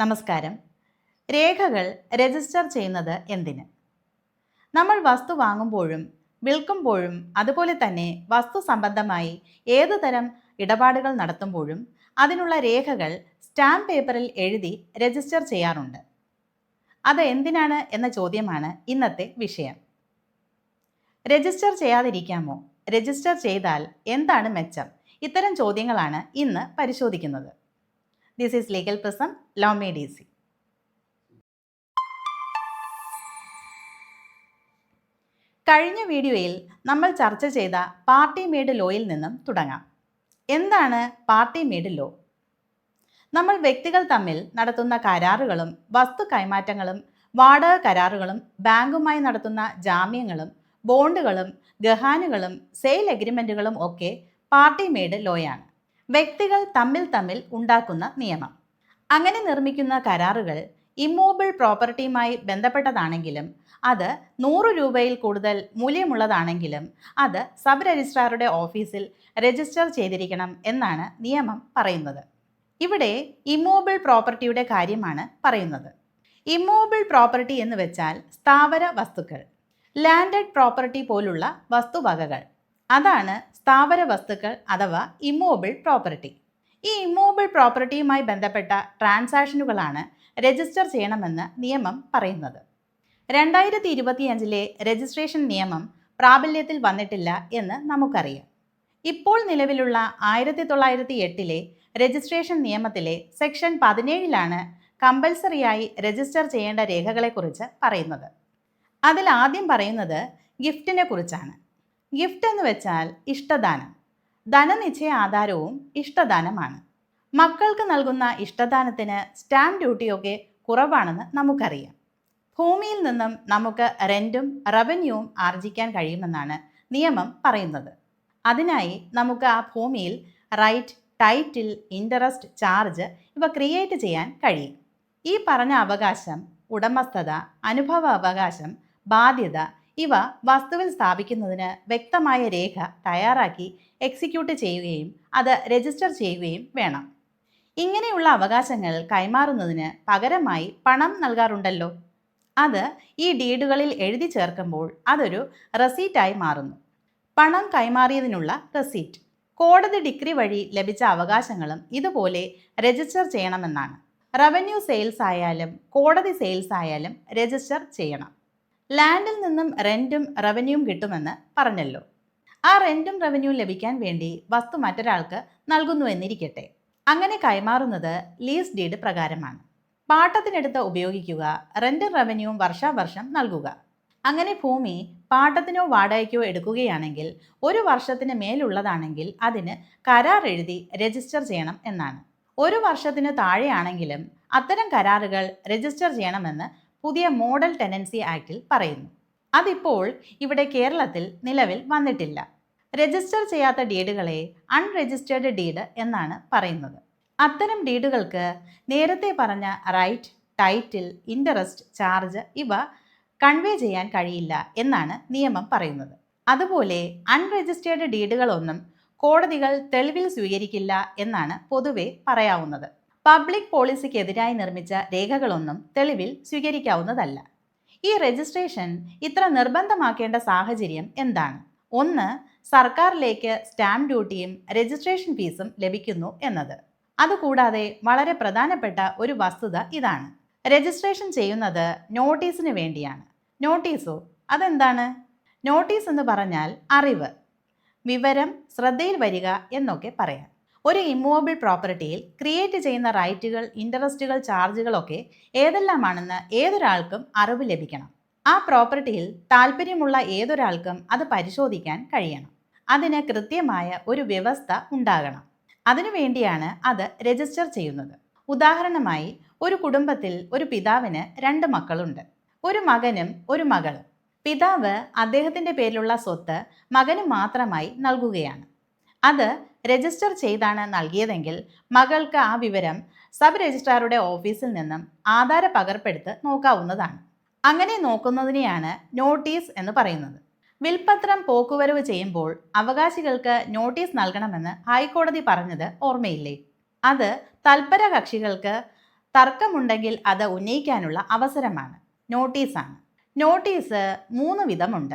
നമസ്കാരം. രേഖകൾ രജിസ്റ്റർ ചെയ്യുന്നത് എന്തിന്? നമ്മൾ വസ്തു വാങ്ങുമ്പോഴും വിൽക്കുമ്പോഴും അതുപോലെ തന്നെ വസ്തു സംബന്ധമായി ഏതു തരം ഇടപാടുകൾ നടത്തുമ്പോഴും അതിനുള്ള രേഖകൾ സ്റ്റാമ്പ് പേപ്പറിൽ എഴുതി രജിസ്റ്റർ ചെയ്യാറുണ്ട്. അത് എന്തിനാണ് എന്ന ചോദ്യമാണ് ഇന്നത്തെ വിഷയം. രജിസ്റ്റർ ചെയ്യാതിരിക്കാമോ? രജിസ്റ്റർ ചെയ്താൽ എന്താണ് മെച്ചം? ഇത്തരം ചോദ്യങ്ങളാണ് ഇന്ന് പരിശോധിക്കുന്നത്. This is legal person law made see കഴിഞ്ഞ വീഡിയോയിൽ നമ്മൾ ചർച്ച ചെയ്ത പാർട്ടി മെയ്ഡ് ലോയിൽ നിന്നും തുടങ്ങാം. എന്താണ് പാർട്ടി മെയ്ഡ് ലോ? നമ്മൾ വ്യക്തികൾ തമ്മിൽ നടത്തുന്ന കരാറുകളും വസ്തു കൈമാറ്റങ്ങളും വാടക കരാറുകളും ബാങ്കുമായി നടത്തുന്ന ജാമ്യങ്ങളും ബോണ്ടുകളും ഗഹാനുകളും സെയിൽ എഗ്രിമെന്റുകളും ഒക്കെ പാർട്ടി മെയ്ഡ് ലോയാണ്. വ്യക്തികൾ തമ്മിൽ തമ്മിൽ ഉണ്ടാക്കുന്ന നിയമം. അങ്ങനെ നിർമ്മിക്കുന്ന കരാറുകൾ ഇമ്മൂബിൾ പ്രോപ്പർട്ടിയുമായി ബന്ധപ്പെട്ടതാണെങ്കിലും അത് നൂറ് രൂപയിൽ കൂടുതൽ മൂല്യമുള്ളതാണെങ്കിലും അത് സബ് രജിസ്ട്രാറുടെ ഓഫീസിൽ രജിസ്റ്റർ ചെയ്തിരിക്കണം എന്നാണ് നിയമം പറയുന്നത്. ഇവിടെ ഇമ്മൂബിൾ പ്രോപ്പർട്ടിയുടെ കാര്യമാണ് പറയുന്നത്. ഇമ്മൂബിൾ പ്രോപ്പർട്ടി എന്ന് വെച്ചാൽ സ്ഥാവര വസ്തുക്കൾ ലാൻഡഡ് പ്രോപ്പർട്ടി പോലുള്ള വസ്തുവകകൾ. അതാണ് സ്ഥാവര വസ്തുക്കൾ അഥവാ ഇമ്മൂബിൾ പ്രോപ്പർട്ടി. ഈ ഇമ്മൂബിൾ പ്രോപ്പർട്ടിയുമായി ബന്ധപ്പെട്ട ട്രാൻസാക്ഷനുകളാണ് രജിസ്റ്റർ ചെയ്യണമെന്ന് നിയമം പറയുന്നത്. രണ്ടായിരത്തി ഇരുപത്തിയഞ്ചിലെ രജിസ്ട്രേഷൻ നിയമം പ്രാബല്യത്തിൽ വന്നിട്ടില്ല എന്ന് നമുക്കറിയാം. ഇപ്പോൾ നിലവിലുള്ള ആയിരത്തി തൊള്ളായിരത്തി എട്ടിലെ രജിസ്ട്രേഷൻ നിയമത്തിലെ സെക്ഷൻ പതിനേഴിലാണ് കമ്പൽസറിയായി രജിസ്റ്റർ ചെയ്യേണ്ട രേഖകളെക്കുറിച്ച് പറയുന്നത്. അതിൽ ആദ്യം പറയുന്നത് ഗിഫ്റ്റിനെ കുറിച്ചാണ് ഗിഫ്റ്റ് എന്ന് വെച്ചാൽ ഇഷ്ടദാനം. ധനനിശ്ചയ ആധാരവും ഇഷ്ടദാനമാണ്. മക്കൾക്ക് നൽകുന്ന ഇഷ്ടദാനത്തിന് സ്റ്റാമ്പ് ഡ്യൂട്ടിയൊക്കെ കുറവാണെന്ന് നമുക്കറിയാം. ഭൂമിയിൽ നിന്നും നമുക്ക് റെന്റും റവന്യൂവും ആർജിക്കാൻ കഴിയുമെന്നാണ് നിയമം പറയുന്നത്. അതിനായി നമുക്ക് ആ ഭൂമിയിൽ റൈറ്റ് ടൈറ്റിൽ ഇൻട്രസ്റ്റ് ചാർജ് ഇവ ക്രിയേറ്റ് ചെയ്യാൻ കഴിയും. ഈ പറഞ്ഞ അവകാശം ഉടമസ്ഥത അനുഭവ അവകാശം ബാധ്യത ഇവ വസ്തുവിൽ സ്ഥാപിക്കുന്നതിന് വ്യക്തമായ രേഖ തയ്യാറാക്കി എക്സിക്യൂട്ട് ചെയ്യുകയും അത് രജിസ്റ്റർ ചെയ്യുകയും വേണം. ഇങ്ങനെയുള്ള അവകാശങ്ങൾ കൈമാറുന്നതിന് പകരമായി പണം നൽകാറുണ്ടല്ലോ. അത് ഈ ഡീഡുകളിൽ എഴുതി ചേർക്കുമ്പോൾ അതൊരു റെസീറ്റായി മാറുന്നു. പണം കൈമാറിയതിനുള്ള റെസീറ്റ് കോടതി ഡിഗ്രി വഴി ലഭിച്ച അവകാശങ്ങളും ഇതുപോലെ രജിസ്റ്റർ ചെയ്യണമെന്നാണ്. റവന്യൂ സെയിൽസ് ആയാലും കോടതി സെയിൽസ് ആയാലും രജിസ്റ്റർ ചെയ്യണം. ലാൻഡിൽ നിന്നും റെന്റും റവന്യൂവും കിട്ടുമെന്ന് പറഞ്ഞല്ലോ. ആ റെന്റും റവന്യൂവും ലഭിക്കാൻ വേണ്ടി വസ്തു മറ്റൊരാൾക്ക് നൽകുന്നു എന്നിരിക്കട്ടെ. അങ്ങനെ കൈമാറുന്നത് ലീസ് ഡീഡ് പ്രകാരമാണ്. പാട്ടത്തിനെടുത്ത് ഉപയോഗിക്കുക റെന്റും റവന്യൂവും വർഷാവർഷം നൽകുക. അങ്ങനെ ഭൂമി പാട്ടത്തിനോ വാടകയ്ക്കോ എടുക്കുകയാണെങ്കിൽ ഒരു വർഷത്തിന് മേലുള്ളതാണെങ്കിൽ അതിന് കരാർ എഴുതി രജിസ്റ്റർ ചെയ്യണം എന്നാണ്. ഒരു വർഷത്തിന് താഴെയാണെങ്കിലും അത്തരം കരാറുകൾ രജിസ്റ്റർ ചെയ്യണമെന്ന് പുതിയ മോഡൽ ടെനൻസി ആക്ടിൽ പറയുന്നു. അതിപ്പോൾ ഇവിടെ കേരളത്തിൽ നിലവിൽ വന്നിട്ടില്ല. രജിസ്റ്റർ ചെയ്യാത്ത ഡീഡുകളെ അൺരജിസ്റ്റേർഡ് ഡീഡ് എന്നാണ് പറയുന്നത്. അത്തരം ഡീഡുകൾക്ക് നേരത്തെ പറഞ്ഞ റൈറ്റ് ടൈറ്റിൽ ഇന്ററസ്റ്റ് ചാർജ് ഇവ കൺവേ ചെയ്യാൻ കഴിയില്ല എന്നാണ് നിയമം പറയുന്നത്. അതുപോലെ അൺരജിസ്റ്റേർഡ് ഡീഡുകളൊന്നും കോടതികൾ തെളിവിൽ സ്വീകരിക്കില്ല എന്നാണ് പൊതുവെ പറയാവുന്നത്. പബ്ലിക് പോളിസിക്കെതിരായി നിർമ്മിച്ച രേഖകളൊന്നും തെളിവിൽ സ്വീകരിക്കാവുന്നതല്ല. ഈ രജിസ്ട്രേഷൻ ഇത്ര നിർബന്ധമാക്കേണ്ട സാഹചര്യം എന്താണ്? ഒന്ന് സർക്കാരിലേക്ക് സ്റ്റാമ്പ് ഡ്യൂട്ടിയും രജിസ്ട്രേഷൻ ഫീസും ലഭിക്കുന്നു എന്നത്. അതുകൂടാതെ വളരെ പ്രധാനപ്പെട്ട ഒരു വസ്തുത ഇതാണ്. രജിസ്ട്രേഷൻ ചെയ്യുന്നത് നോട്ടീസിന് വേണ്ടിയാണ്. നോട്ടീസോ? അതെന്താണ്? നോട്ടീസ് എന്ന് പറഞ്ഞാൽ അറിവ്. വിവരം ശ്രദ്ധയിൽ വരിക എന്നൊക്കെ പറയാം. ഒരു ഇമ്മൂവബിൾ പ്രോപ്പർട്ടിയിൽ ക്രിയേറ്റ് ചെയ്യുന്ന റൈറ്റുകൾ ഇൻട്രസ്റ്റുകൾ ചാർജുകളൊക്കെ ഏതെല്ലാമാണെന്ന് ഏതൊരാൾക്കും അറിവ് ലഭിക്കണം. ആ പ്രോപ്പർട്ടിയിൽ താല്പര്യമുള്ള ഏതൊരാൾക്കും അത് പരിശോധിക്കാൻ കഴിയണം. അതിന് കൃത്യമായ ഒരു വ്യവസ്ഥ ഉണ്ടാകണം. അതിനുവേണ്ടിയാണ് അത് രജിസ്റ്റർ ചെയ്യുന്നത്. ഉദാഹരണമായി ഒരു കുടുംബത്തിൽ ഒരു പിതാവിന് രണ്ട് മക്കളുണ്ട്. ഒരു മകനും ഒരു മകളും. പിതാവ് അദ്ദേഹത്തിന്റെ പേരിലുള്ള സ്വത്ത് മകന് മാത്രമായി നൽകുകയാണ്. അത് രജിസ്റ്റർ ചെയ്താണ് നൽകിയതെങ്കിൽ മകൾക്ക് ആ വിവരം സബ് രജിസ്ട്രാറുടെ ഓഫീസിൽ നിന്നും ആധാര പകർപ്പെടുത്ത് നോക്കാവുന്നതാണ്. അങ്ങനെ നോക്കുന്നതിനെയാണ് നോട്ടീസ് എന്ന് പറയുന്നത്. വിൽപത്രം പോക്കുവരവ് ചെയ്യുമ്പോൾ അവകാശികൾക്ക് നോട്ടീസ് നൽകണമെന്ന് ഹൈക്കോടതി പറഞ്ഞത് ഓർമ്മയില്ലേ? അത് തൽപര കക്ഷികൾക്ക് തർക്കമുണ്ടെങ്കിൽ അത് ഉന്നയിക്കാനുള്ള അവസരമാണ്. നോട്ടീസാണ്. നോട്ടീസ് മൂന്ന് വിധമുണ്ട്.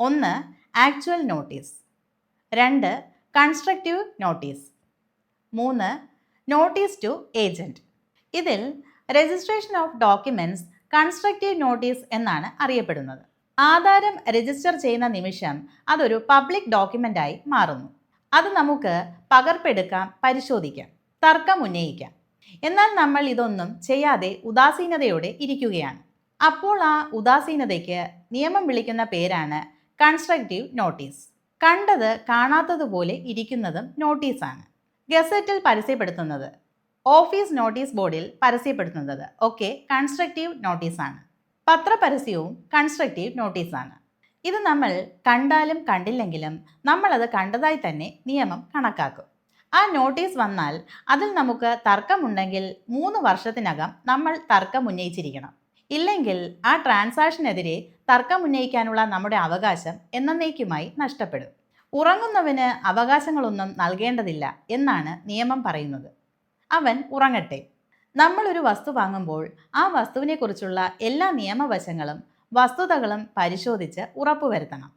ഒന്ന് ആക്ച്വൽ നോട്ടീസ്. രണ്ട് കൺസ്ട്രക്റ്റീവ് നോട്ടീസ് മൂന്ന് നോട്ടീസ് ടു ഏജന്റ് ഇതിൽ registration of documents constructive notice എന്നാണ് അറിയപ്പെടുന്നത്. ആധാരം രജിസ്റ്റർ ചെയ്യുന്ന നിമിഷം അതൊരു പബ്ലിക് ഡോക്യുമെന്റായി മാറുന്നു. അത് നമുക്ക് പകർപ്പെടുക്കാം പരിശോധിക്കാം തർക്കം ഉന്നയിക്കാം. എന്നാൽ നമ്മൾ ഇതൊന്നും ചെയ്യാതെ ഉദാസീനതയോടെ ഇരിക്കുകയാണ്. അപ്പോൾ ആ ഉദാസീനതയ്ക്ക് നിയമം വിളിക്കുന്ന പേരാണ് കൺസ്ട്രക്റ്റീവ് നോട്ടീസ് കണ്ടത് കാണാത്തതുപോലെ ഇരിക്കുന്നതും നോട്ടീസാണ് ഗസറ്റിൽ പരസ്യപ്പെടുത്തുന്നത്. ഓഫീസ് നോട്ടീസ് ബോർഡിൽ പരസ്യപ്പെടുത്തുന്നത്. ഒക്കെ കൺസ്ട്രക്റ്റീവ് നോട്ടീസാണ് പത്രപരസ്യവും കൺസ്ട്രക്റ്റീവ് നോട്ടീസാണ് ഇത് നമ്മൾ കണ്ടാലും കണ്ടില്ലെങ്കിലും നമ്മളത് കണ്ടതായി തന്നെ നിയമം കണക്കാക്കും. ആ നോട്ടീസ് വന്നാൽ അതിൽ നമുക്ക് തർക്കമുണ്ടെങ്കിൽ മൂന്ന് വർഷത്തിനകം നമ്മൾ തർക്കം ഉന്നയിച്ചിരിക്കണം. ഇല്ലെങ്കിൽ ആ ട്രാൻസാക്ഷനെതിരെ തർക്കം ഉന്നയിക്കാനുള്ള നമ്മുടെ അവകാശം എന്നേക്കുമായി നഷ്ടപ്പെടും. ഉറങ്ങുന്നവന് അവകാശങ്ങളൊന്നും നൽകേണ്ടതില്ല എന്നാണ് നിയമം പറയുന്നത്. അവൻ ഉറങ്ങട്ടെ. നമ്മളൊരു വസ്തു വാങ്ങുമ്പോൾ ആ വസ്തുവിനെക്കുറിച്ചുള്ള എല്ലാ നിയമവശങ്ങളും വസ്തുതകളും പരിശോധിച്ച് ഉറപ്പുവരുത്തണം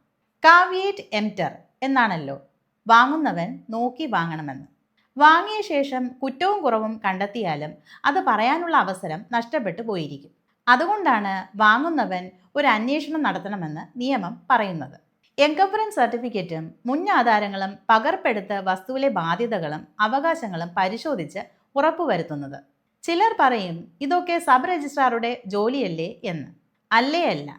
കാവിയേറ്റ് എംറ്റർ എന്നാണല്ലോ. വാങ്ങുന്നവൻ നോക്കി വാങ്ങണമെന്ന്. വാങ്ങിയ ശേഷം കുറ്റവും കുറവും കണ്ടെത്തിയാലും അത് പറയാനുള്ള അവസരം നഷ്ടപ്പെട്ടു പോയിരിക്കും. അതുകൊണ്ടാണ് വാങ്ങുന്നവൻ ഒരു അന്വേഷണം നടത്തണമെന്ന് നിയമം പറയുന്നത്. എൻകംഫറൻസ് സർട്ടിഫിക്കറ്റും മുൻ ആധാരങ്ങളും പകർപ്പെടുത്ത് വസ്തുവിലെ ബാധ്യതകളും അവകാശങ്ങളും പരിശോധിച്ച് ഉറപ്പുവരുത്തുന്നത്. ചിലർ പറയും ഇതൊക്കെ സബ് രജിസ്ട്രാറുടെ ജോലിയല്ലേ? എന്ന്. അല്ലേ അല്ല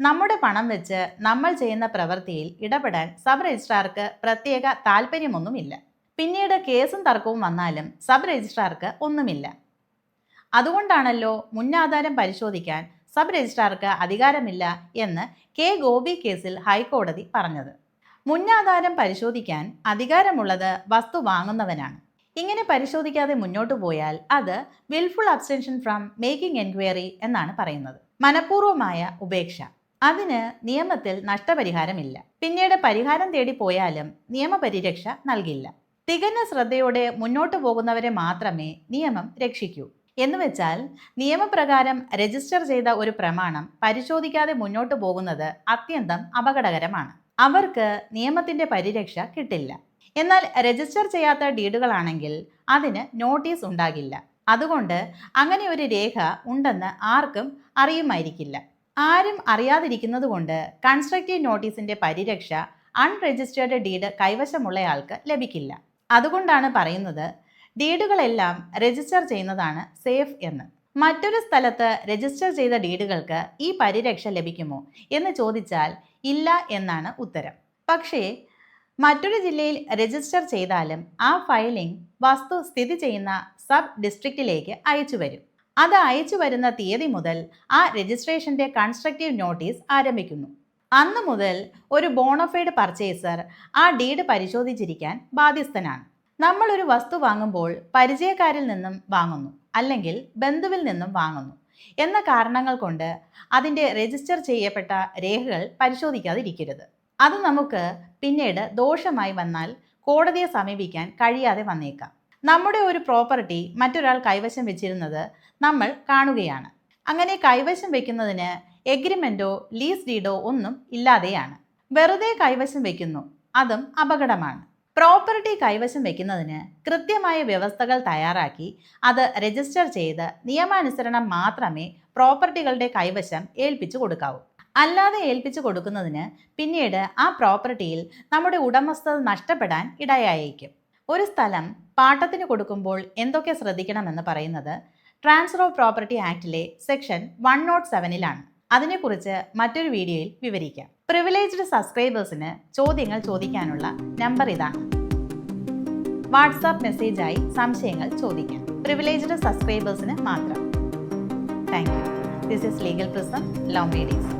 നമ്മുടെ പണം വെച്ച് നമ്മൾ ചെയ്യുന്ന പ്രവൃത്തിയിൽ ഇടപെടാൻ സബ് രജിസ്ട്രാർക്ക് പ്രത്യേക താല്പര്യമൊന്നുമില്ല പിന്നീട് കേസും തർക്കവും വന്നാലും സബ് രജിസ്ട്രാർക്ക് ഒന്നുമില്ല. അതുകൊണ്ടാണല്ലോ മുന്നാധാരം പരിശോധിക്കാൻ സബ് രജിസ്ട്രാർക്ക് അധികാരമില്ല എന്ന് കെ ഗോപി കേസിൽ ഹൈക്കോടതി പറഞ്ഞത്. മുന്നാധാരം പരിശോധിക്കാൻ അധികാരമുള്ളത് വസ്തു വാങ്ങുന്നവനാണ്. ഇങ്ങനെ പരിശോധിക്കാതെ മുന്നോട്ട് പോയാൽ അത് wilful abstention from making enquiry എന്നാണ് പറയുന്നത്. മനഃപൂർവമായ ഉപേക്ഷ. അതിന് നിയമത്തിൽ നഷ്ടപരിഹാരമില്ല. പിന്നീട് പരിഹാരം തേടി പോയാലും നിയമപരിരക്ഷ നൽകില്ല. തികഞ്ഞ ശ്രദ്ധയോടെ മുന്നോട്ട് പോകുന്നവരെ മാത്രമേ നിയമം രക്ഷിക്കൂ. എന്നുവെച്ചാൽ നിയമപ്രകാരം രജിസ്റ്റർ ചെയ്ത ഒരു പ്രമാണം പരിശോധിക്കാതെ മുന്നോട്ട് പോകുന്നത് അത്യന്തം അപകടകരമാണ്. അവർക്ക് നിയമത്തിന്റെ പരിരക്ഷ കിട്ടില്ല. എന്നാൽ രജിസ്റ്റർ ചെയ്യാത്ത ഡീഡുകളാണെങ്കിൽ അതിന് നോട്ടീസ് ഉണ്ടാകില്ല. അതുകൊണ്ട് അങ്ങനെ ഒരു രേഖ ഉണ്ടെന്ന് ആർക്കും അറിയുമായിരിക്കില്ല. ആരും അറിയാതിരിക്കുന്നത് കൊണ്ട് കൺസ്ട്രക്റ്റീവ് നോട്ടീസിന്റെ പരിരക്ഷ അൺരജിസ്റ്റേർഡ് ഡീഡ് കൈവശമുള്ളയാൾക്ക് ലഭിക്കില്ല. അതുകൊണ്ടാണ് പറയുന്നത് ഡീഡുകളെല്ലാം രജിസ്റ്റർ ചെയ്യുന്നതാണ് സേഫ് എന്ന്. മറ്റൊരു സ്ഥലത്ത് രജിസ്റ്റർ ചെയ്ത ഡീഡുകൾക്ക് ഈ പരിരക്ഷ ലഭിക്കുമോ എന്ന് ചോദിച്ചാൽ ഇല്ല എന്നാണ് ഉത്തരം. പക്ഷേ മറ്റൊരു ജില്ലയിൽ രജിസ്റ്റർ ചെയ്താലും ആ ഫയലിംഗ് വസ്തു സ്ഥിതി ചെയ്യുന്ന സബ് ഡിസ്ട്രിക്റ്റിലേക്ക് അയച്ചു വരും. അത് അയച്ചു വരുന്ന തീയതി മുതൽ ആ രജിസ്ട്രേഷന്റെ കൺസ്ട്രക്റ്റീവ് നോട്ടീസ് ആരംഭിക്കുന്നു. അന്ന് മുതൽ ഒരു ബോണഫൈഡ് പർച്ചേസർ ആ ഡീഡ് പരിശോധിച്ചിരിക്കാൻ ബാധ്യസ്ഥനാണ്. നമ്മൾ ഒരു വസ്തു വാങ്ങുമ്പോൾ പരിചയക്കാരിൽ നിന്നും വാങ്ങുന്നു അല്ലെങ്കിൽ ബന്ധുവിൽ നിന്നും വാങ്ങുന്നു എന്ന കാരണങ്ങൾ കൊണ്ട് അതിന്റെ രജിസ്റ്റർ ചെയ്യപ്പെട്ട രേഖകൾ പരിശോധിക്കാതിരിക്കരുത്. അത് നമുക്ക് പിന്നീട് ദോഷമായി വന്നാൽ കോടതിയെ സമീപിക്കാൻ കഴിയാതെ വന്നേക്കാം. നമ്മുടെ ഒരു പ്രോപ്പർട്ടി മറ്റൊരാൾ കൈവശം വെച്ചിരുന്നത് നമ്മൾ കാണുകയാണ്. അങ്ങനെ കൈവശം വെക്കുന്നതിന് എഗ്രിമെന്റോ ലീസ് ഡീഡോ ഒന്നും ഇല്ലാതെയാണ്. വെറുതെ കൈവശം വെക്കുന്നു അതും അപകടമാണ്. പ്രോപ്പർട്ടി കൈവശം വെക്കുന്നതിന് കൃത്യമായ വ്യവസ്ഥകൾ തയ്യാറാക്കി അത് രജിസ്റ്റർ ചെയ്ത് നിയമാനുസരണം മാത്രമേ പ്രോപ്പർട്ടികളുടെ കൈവശം ഏൽപ്പിച്ചു കൊടുക്കാവൂ. അല്ലാതെ ഏൽപ്പിച്ചു കൊടുക്കുന്നതിന് പിന്നീട് ആ പ്രോപ്പർട്ടിയിൽ നമ്മുടെ ഉടമസ്ഥത നഷ്ടപ്പെടാൻ ഇടയായേക്കും. ഒരു സ്ഥലം പാട്ടത്തിന് കൊടുക്കുമ്പോൾ എന്തൊക്കെ ശ്രദ്ധിക്കണമെന്ന് പറയുന്നത് ട്രാൻസ്ഫർ ഓഫ് പ്രോപ്പർട്ടി ആക്ടിലെ സെക്ഷൻ വൺ നോട്ട് സെവനിലാണ്. അതിനെക്കുറിച്ച് മറ്റൊരു വീഡിയോയിൽ വിവരിക്കാം. പ്രിവിലേജ്ഡ് സബ്സ്ക്രൈബേഴ്സിന് ചോദ്യങ്ങൾ ചോദിക്കാനുള്ള നമ്പർ ഇതാണ് വാട്സാപ്പ് മെസ്സേജായി സംശയങ്ങൾ ചോദിക്കാം. പ്രിവിലേജ്ഡ് സബ്സ്ക്രൈബേഴ്സിന് മാത്രം. Thank you this is legal prism ലോംബേഡീസ്